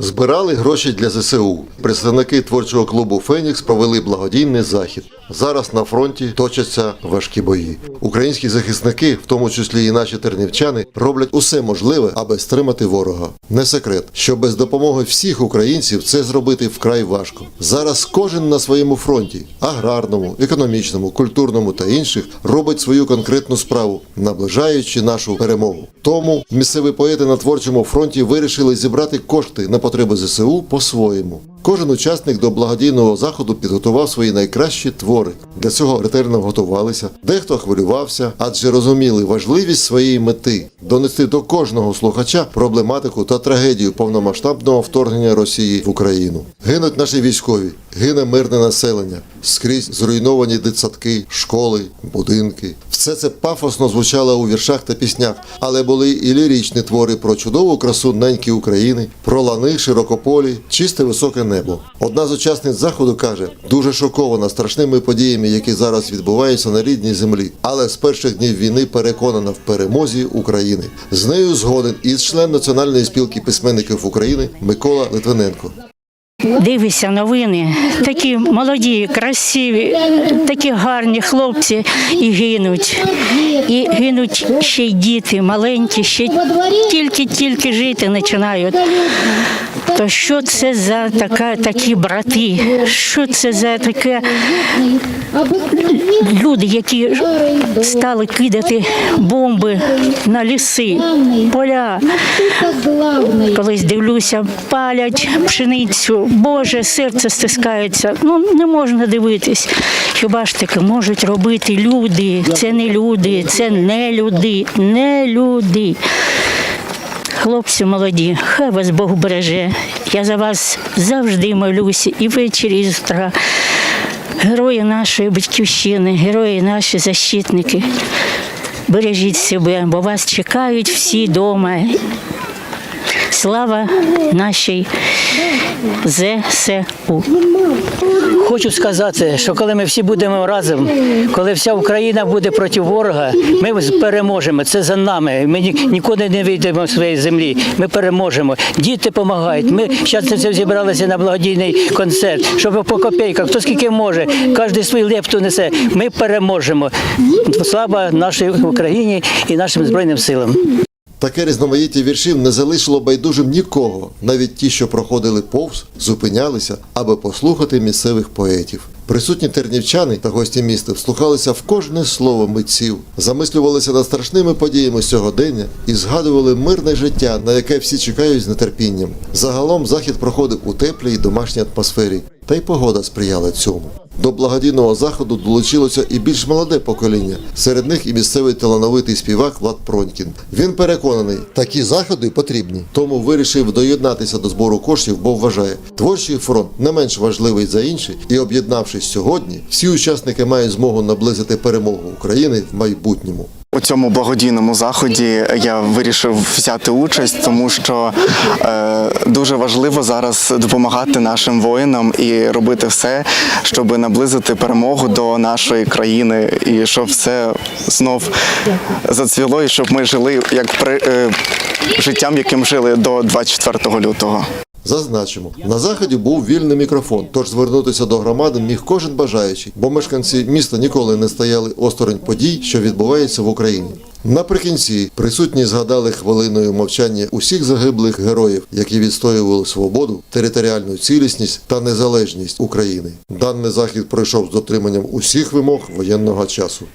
Збирали гроші для ЗСУ. Представники творчого клубу Фенікс провели благодійний захід. Зараз на фронті точаться важкі бої. Українські захисники, в тому числі і наші тернівчани, роблять усе можливе, аби стримати ворога. Не секрет, що без допомоги всіх українців це зробити вкрай важко. Зараз кожен на своєму фронті аграрному, економічному, культурному та інших робить свою конкретну справу, наближаючи нашу перемогу. Тому місцеві поети на творчому фронті вирішили зібрати кошти на потреби ЗСУ по-своєму. Кожен учасник до благодійного заходу підготував свої найкращі твори. Для цього ретельно готувалися. Дехто хвилювався, адже розуміли важливість своєї мети донести до кожного слухача проблематику та трагедію повномасштабного вторгнення Росії в Україну. Гинуть наші військові, гине мирне населення, скрізь зруйновані дитсадки, школи, будинки. Все це пафосно звучало у віршах та піснях, але були і ліричні твори про чудову красу неньки України, про лани, широкополі, чисте високе небо. Одна з учасниць заходу каже, дуже шокована страшними подіями, які зараз відбуваються на рідній землі, але з перших днів війни переконана в перемозі України. З нею згоден і член Національної спілки письменників України Микола Литвиненко. Дивишся новини, такі молоді, красиві, такі гарні хлопці і гинуть. І гинуть ще й діти маленькі, ще тільки-тільки жити починають. То що це за така, такі брати? Що це за таке люди, які стали кидати бомби на ліси, поля? Колись дивлюся, палять пшеницю. Боже, серце стискається. Ну не можна дивитись. Хіба ж таки можуть робити люди? Це не люди, це не люди, не люди. Хлопці молоді, хай вас Бог береже. Я за вас завжди молюся і ввечері, і утра. Герої нашої батьківщини, герої наші защитники. Бережіть себе, бо вас чекають всі вдома. Слава нашій ЗСУ. Хочу сказати, що коли ми всі будемо разом, коли вся Україна буде проти ворога, ми переможемо. Це за нами. Ми ні- нікуди не вийдемо з своєї землі. Ми переможемо. Діти допомагають. Ми зараз зібралися на благодійний концерт, щоб по копійках, хто скільки може, кожен свою лепту несе. Ми переможемо. Слава нашій Україні і нашим збройним силам. Таке різноманіття віршів не залишило байдужим нікого, навіть ті, що проходили повз, зупинялися, аби послухати місцевих поетів. Присутні тернівчани та гості міста вслухалися в кожне слово митців, замислювалися над страшними подіями сьогодення і згадували мирне життя, на яке всі чекають з нетерпінням. Загалом захід проходив у теплій домашній атмосфері, та й погода сприяла цьому. До благодійного заходу долучилося і більш молоде покоління. Серед них і місцевий талановитий співак Влад Пронькін. Він переконаний, такі заходи потрібні, тому вирішив доєднатися до збору коштів, бо вважає, творчий фронт не менш важливий за інший, і об'єднавшись сьогодні, всі учасники мають змогу наблизити перемогу України в майбутньому. У цьому благодійному заході я вирішив взяти участь, тому що е, дуже важливо зараз допомагати нашим воїнам і робити все, щоб наблизити перемогу до нашої країни, і щоб все знов зацвіло, і щоб ми жили як при е, життям, яким жили до 24 лютого. Зазначимо, на заході був вільний мікрофон, тож звернутися до громади міг кожен бажаючий, бо мешканці міста ніколи не стояли осторонь подій, що відбуваються в Україні. Наприкінці присутні згадали хвилиною мовчання усіх загиблих героїв, які відстоювали свободу, територіальну цілісність та незалежність України. Даний захід пройшов з дотриманням усіх вимог воєнного часу.